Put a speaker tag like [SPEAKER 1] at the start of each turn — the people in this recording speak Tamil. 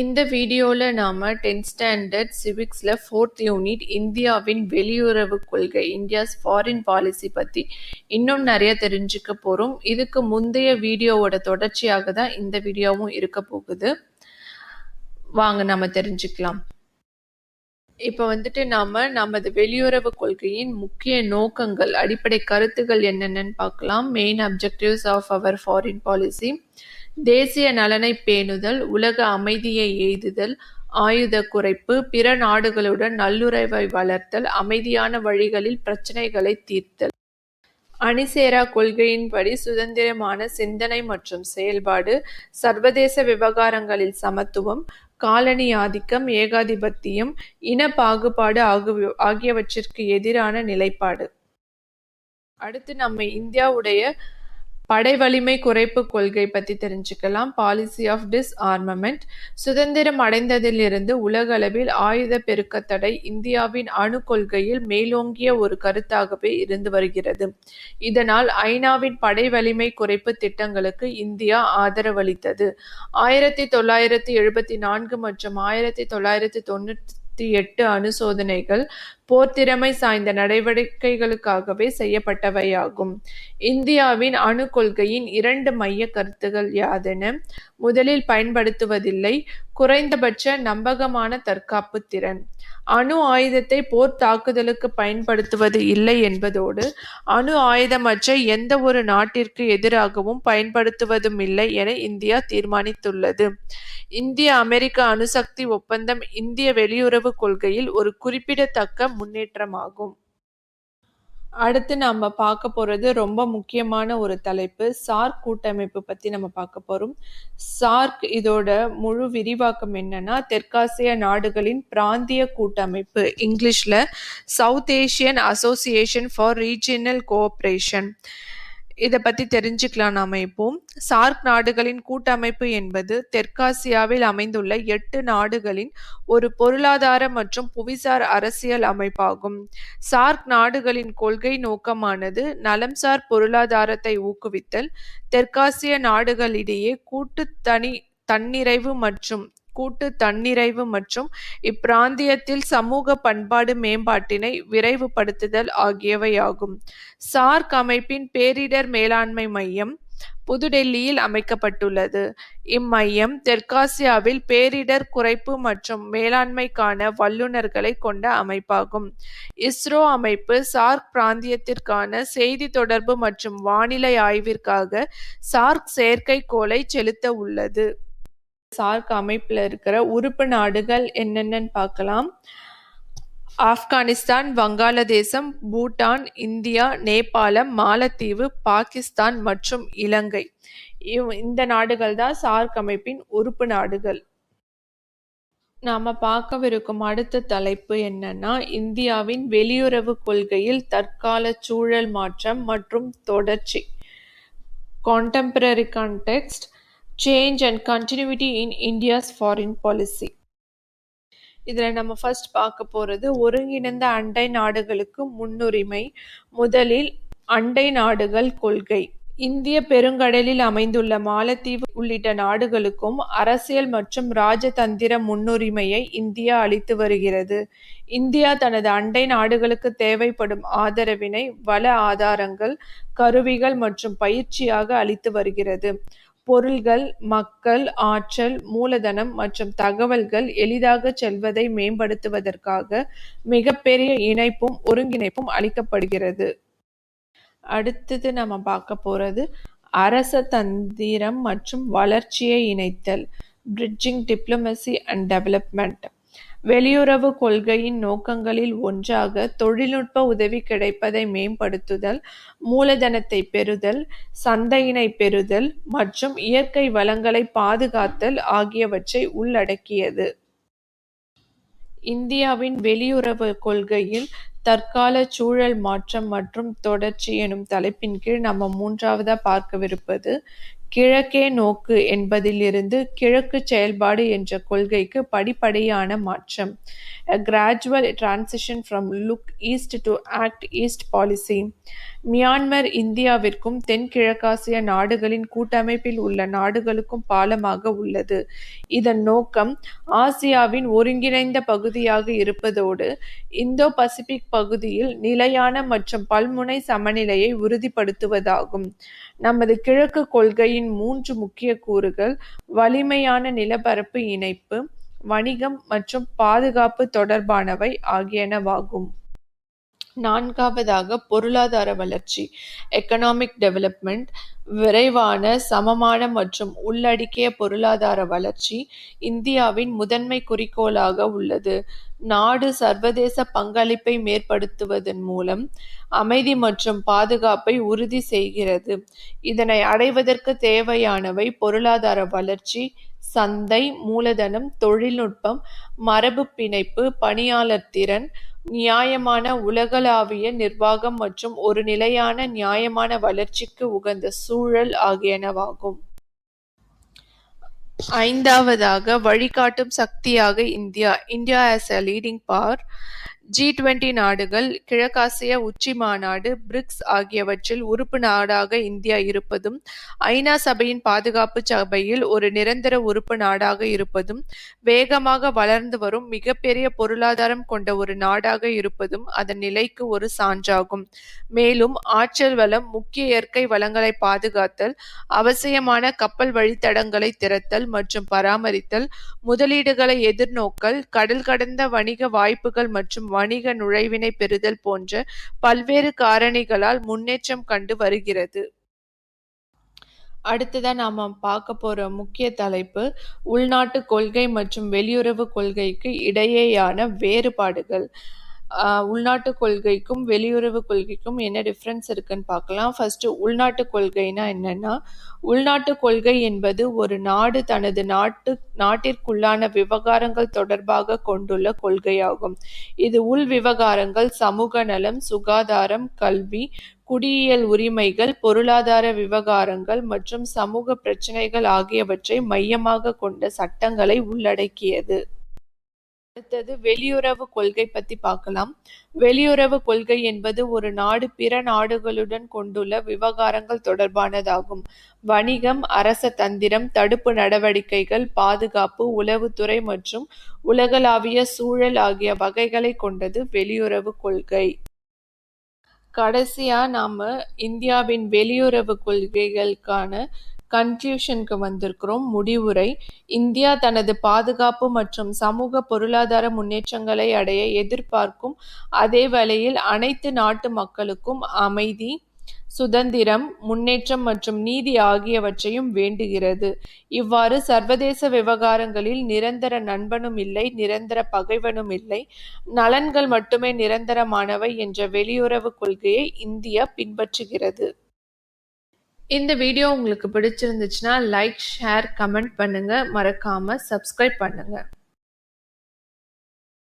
[SPEAKER 1] இந்த வீடியோல நாம 10th ஸ்டாண்டர்ட் சிவிக்ஸ்ல ஃபோர்த் யூனிட் இந்தியாவின் வெளியுறவு கொள்கை இந்தியாஸ் ஃபாரின் பாலிசி பத்தி இன்னும் நிறைய தெரிஞ்சுக்க போறோம். இதுக்கு முந்தைய வீடியோவோட தொடர்ச்சியாக தான் இந்த வீடியோவும் இருக்க போகுது. வாங்க நாம தெரிஞ்சுக்கலாம். இப்ப வந்துட்டு நாம நமது வெளியுறவு கொள்கையின் முக்கிய நோக்கங்கள் அடிப்படை கருத்துகள் என்னென்னு பார்க்கலாம் main objectives of our foreign policy தேசிய நலனை பேணுதல் உலக அமைதியை எய்துதல் ஆயுத குறைப்பு பிற நாடுகளுடன் நல்லுறவை வளர்த்தல் அமைதியான வழிகளில் பிரச்சனைகளை தீர்த்தல். அணிசேரா கொள்கையின்படி சுதந்திரமான சிந்தனை மற்றும் செயல்பாடு சர்வதேச விவகாரங்களில் சமத்துவம் காலனி ஆதிக்கம் ஏகாதிபத்தியம் இன பாகுபாடு ஆகிய ஆகியவற்றிற்கு எதிரான நிலைப்பாடு. அடுத்து நம்ம இந்தியாவுடைய படை வலிமை குறைப்பு கொள்கை பத்தி தெரிஞ்சுக்கலாம். பாலிசி ஆஃப் டிஸ் ஆர்மமெண்ட் சுதந்திரம் அடைந்ததிலிருந்து உலகளவில் ஆயுத பெருக்கத்தடை இந்தியாவின் அணு கொள்கையில் மேலோங்கிய ஒரு கருத்தாகவே இருந்து வருகிறது. இதனால் ஐநாவின் படை வலிமை குறைப்பு திட்டங்களுக்கு இந்தியா ஆதரவளித்தது. ஆயிரத்தி தொள்ளாயிரத்தி எழுபத்தி நான்கு மற்றும் ஆயிரத்தி தொள்ளாயிரத்தி தொண்ணூற்றி எட்டு அணுசோதனைகள் போர்த்திறமை சாய்ந்த நடவடிக்கைகளுக்காகவே செய்யப்பட்டவையாகும். இந்தியாவின் அணு கொள்கையின் இரண்டு மைய கருத்துகள் யாதென முதலில் பயன்படுத்துவதில்லை குறைந்தபட்ச நம்பகமான தற்காப்பு திறன். அணு ஆயுதத்தை போர் தாக்குதலுக்கு பயன்படுத்துவது இல்லை என்பதோடு அணு ஆயுதமற்ற எந்த ஒரு நாட்டிற்கு எதிராகவும் பயன்படுத்துவதும் இல்லை என இந்தியா தீர்மானித்துள்ளது. இந்திய அமெரிக்க அணுசக்தி ஒப்பந்தம் இந்திய வெளியுறவு கொள்கையில் ஒரு குறிப்பிடத்தக்க முன்னேற்றமாகும். அடுத்து நம்ம பார்க்க போறது ரொம்ப முக்கியமான ஒரு தலைப்பு சார்க் கூட்டமைப்பு பற்றி நம்ம பார்க்க போகிறோம் சார்க் இதோட முழு விரிவாக்கம் என்னன்னா தெற்காசிய நாடுகளின் பிராந்திய கூட்டமைப்பு இங்கிலீஷில் South Asian association for regional cooperation இதை பற்றி தெரிஞ்சுக்கலாம் நாம் இப்போ. சார்க் நாடுகளின் கூட்டமைப்பு என்பது தெற்காசியாவில் அமைந்துள்ள எட்டு நாடுகளின் ஒரு பொருளாதார மற்றும் புவிசார் அரசியல் அமைப்பாகும். சார்க் நாடுகளின் கொள்கை நோக்கமானது நலம்சார் பொருளாதாரத்தை ஊக்குவித்தல் தெற்காசிய நாடுகளிடையே கூட்டு தனி தன்னிறைவு மற்றும் கூட்டு தன்னிறைவு மற்றும் இப்பிராந்தியத்தில் சமூக பண்பாடு மேம்பாட்டினை விரைவுபடுத்துதல் ஆகியவையாகும். சார்க் அமைப்பின் பேரிடர் மேலாண்மை மையம் புதுடெல்லியில் அமைக்கப்பட்டுள்ளது. இம்மையம் தெற்காசியாவில் பேரிடர் குறைப்பு மற்றும் மேலாண்மைக்கான வல்லுநர்களை கொண்ட அமைப்பாகும். இஸ்ரோ அமைப்பு சார்க் பிராந்தியத்திற்கான செய்தி தொடர்பு மற்றும் வானிலை ஆய்விற்காக சார்க் செயற்கைக்கோளை செலுத்த உள்ளது. சார்க் அமைப்பில் இருக்கிற உறுப்பு நாடுகள் என்னென்னு பார்க்கலாம். ஆப்கானிஸ்தான் வங்காளதேசம் பூட்டான் இந்தியா நேபாளம் மாலத்தீவு பாகிஸ்தான் மற்றும் இலங்கை. இந்த நாடுகள் தான் சார்க் அமைப்பின் உறுப்பு நாடுகள். நாம பார்க்கவிருக்கும் அடுத்த தலைப்பு என்னன்னா இந்தியாவின் வெளியுறவு கொள்கையில் தற்கால சூழல் மாற்றம் மற்றும் தொடர்ச்சி. Contemporary context change and continuity in India's foreign policy இதில் நம்ம ஃபர்ஸ்ட் பார்க்க போகிறது ஒருங்கிணைந்த அண்டை நாடுகளுக்கு முன்னுரிமை முதலில் அண்டை நாடுகள் கொள்கை. இந்திய பெருங்கடலில் அமைந்துள்ள மாலத்தீவு உள்ளிட்ட நாடுகளுக்கும் அரசியல் மற்றும் ராஜதந்திர முன்னுரிமையை இந்தியா அளித்து வருகிறது. இந்தியா தனது அண்டை நாடுகளுக்கு தேவைப்படும் ஆதரவினை வள ஆதாரங்கள் கருவிகள் மற்றும் பயிற்சியாக அளித்து வருகிறது. பொருள்கள் மக்கள் ஆற்றல் மூலதனம் மற்றும் தகவல்கள் எளிதாக செல்வதை மேம்படுத்துவதற்காக மிகப்பெரிய இணைப்பும் ஒருங்கிணைப்பும் அளிக்கப்படுகிறது. அடுத்தது நம்ம பார்க்க போறது அரச தந்திரம் மற்றும் வளர்ச்சியை இணைத்தல் பிரிட்ஜிங் டிப்ளமசி அண்ட் டெவலப்மெண்ட் வெளியுறவு கொள்கையின் நோக்கங்களில் ஒன்றாக தொழில்நுட்ப உதவி கிடைப்பதை மேம்படுத்துதல் மூலதனத்தை பெறுதல் சந்தையினை பெறுதல் மற்றும் இயற்கை வளங்களை பாதுகாத்தல் ஆகியவற்றை உள்ளடக்கியது. இந்தியாவின் வெளியுறவு கொள்கையில் தற்கால சூழல் மாற்றம் மற்றும் தொடர்ச்சி எனும் தலைப்பின் கீழ் நம்ம மூன்றாவதா பார்க்கவிருப்பது கிழக்கே நோக்கு என்பதிலிருந்து கிழக்கு செயல்பாடு என்ற கொள்கைக்கு படிப்படியான மாற்றம். A gradual transition from look east to act east policy. Myanmar இந்தியாவிற்கும் தென்கிழக்காசிய நாடுகளின் கூட்டமைப்பில் உள்ள நாடுகளுக்கும் பாலமாக உள்ளது. இதன் நோக்கம் ஆசியாவின் ஒருங்கிணைந்த பகுதியாக இருப்பதோடு இந்தோ பசிபிக் பகுதியில் நிலையான மற்றும் பல்முனை சமநிலையை உறுதிப்படுத்துவதாகும். நமது கிழக்கு கொள்கையின் மூன்று முக்கிய கூறுகள் வலிமையான நிலப்பரப்பு இணைப்பு, வணிகம் மற்றும் பாதுகாப்பு தொடர்பானவை ஆகியனவாகும். நான்காவதாக பொருளாதார வளர்ச்சி எக்கனாமிக் டெவலப்மெண்ட் விரைவான, சமமான மற்றும் உள்ளடக்கிய பொருளாதார வளர்ச்சி இந்தியாவின் முதன்மை குறிக்கோளாக உள்ளது. நாடு சர்வதேச பங்களிப்பை மேற்படுத்துவதன் மூலம் அமைதி மற்றும் பாதுகாப்பை உறுதி செய்கிறது. இதனை அடைவதற்கு தேவையானவை பொருளாதார வளர்ச்சி, சந்தை, மூலதனம், தொழில்நுட்பம், மரபு பிணைப்பு, பணியாளர் திறன், நியாயமான உலகளாவிய நிர்வாகம் மற்றும் ஒரு நிலையான, நியாயமான வளர்ச்சிக்கு உகந்த சூழல் ஆகியனவாகும். ஐந்தாவதாக வழிகாட்டும் சக்தியாக India India as a leading power. G twenty நாடுகள், கிழக்காசிய உச்சிமாநாடு, பிரிக்ஸ் ஆகியவற்றில் உறுப்பு நாடாக இந்தியா இருப்பதும், ஐநா சபையின் பாதுகாப்பு சபையில் ஒரு நிரந்தர உறுப்பு நாடாக இருப்பதும், வேகமாக வளர்ந்து வரும் மிகப்பெரிய பொருளாதாரம் கொண்ட ஒரு நாடாக இருப்பதும் அதன் நிலைக்கு ஒரு சான்றாகும். மேலும் ஆற்றல் வளம், முக்கிய இயற்கை வளங்களை பாதுகாத்தல், அவசியமான கப்பல் வழித்தடங்களை திறத்தல் மற்றும் பராமரித்தல், முதலீடுகளை எதிர்நோக்கல், கடல் கடந்த வணிக வாய்ப்புகள் மற்றும் வணிக நுழைவினை பெறுதல் போன்ற பல்வேறு காரணிகளால் முன்னேற்றம் கண்டு வருகிறது. அடுத்ததான் நாம் பார்க்க போற முக்கிய தலைப்பு உள்நாட்டு கொள்கை மற்றும் வெளியுறவு கொள்கைக்கு இடையேயான வேறுபாடுகள். உள்நாட்டு கொள்கைக்கும் வெளியுறவு கொள்கைக்கும் என்ன டிஃப்ரென்ஸ் இருக்குன்னு பார்க்கலாம். ஃபர்ஸ்ட் உள்நாட்டு கொள்கைனா என்னன்னா உள்நாட்டு கொள்கை என்பது ஒரு நாடு தனது நாட்டு நாட்டிற்குள்ளான விவகாரங்கள் தொடர்பாக கொண்டுள்ள கொள்கையாகும். இது உள் விவகாரங்கள், சமூக நலம், சுகாதாரம், கல்வி, குடியியல் உரிமைகள், பொருளாதார விவகாரங்கள் மற்றும் சமூக பிரச்சினைகள் ஆகியவற்றை மையமாக கொண்ட சட்டங்களை உள்ளடக்கியது. அடுத்தது வெளியுறவு கொள்கை பத்தி பார்க்கலாம். வெளியுறவு கொள்கை என்பது ஒரு நாடு பிற நாடுகளுடன் கொண்டுள்ள விவகாரங்கள் தொடர்பானதாகும். வணிகம், அரச தந்திரம், தடுப்பு நடவடிக்கைகள், பாதுகாப்பு, உளவுத்துறை மற்றும் உலகளாவிய சூழல் ஆகிய வகைகளை கொண்டது வெளியுறவு கொள்கை. கடைசியா நாம இந்தியாவின் வெளியுறவு கொள்கைகளுக்கான கன்க்ளூஷனுக்கு வந்திருக்கிறோம் முடிவுரை இந்தியா தனது பாதுகாப்பு மற்றும் சமூக பொருளாதார முன்னேற்றங்களை அடைய எதிர்பார்க்கும் அதே வேளையில் அனைத்து நாட்டு மக்களுக்கும் அமைதி, சுதந்திரம், முன்னேற்றம் மற்றும் நீதி ஆகியவற்றையும் வேண்டுகிறது. இவ்வாறு சர்வதேச விவகாரங்களில் நிரந்தர நண்பனும் இல்லை, நிரந்தர பகைவனும் இல்லை, நலன்கள் மட்டுமே நிரந்தரமானவை என்ற வெளியுறவு கொள்கையை இந்தியா பின்பற்றுகிறது. இந்த வீடியோ உங்களுக்கு பிடிச்சிருந்துச்சுன்னா லைக், ஷேர், கமெண்ட் பண்ணுங்கள் மறக்காமல் சப்ஸ்கிரைப் பண்ணுங்க.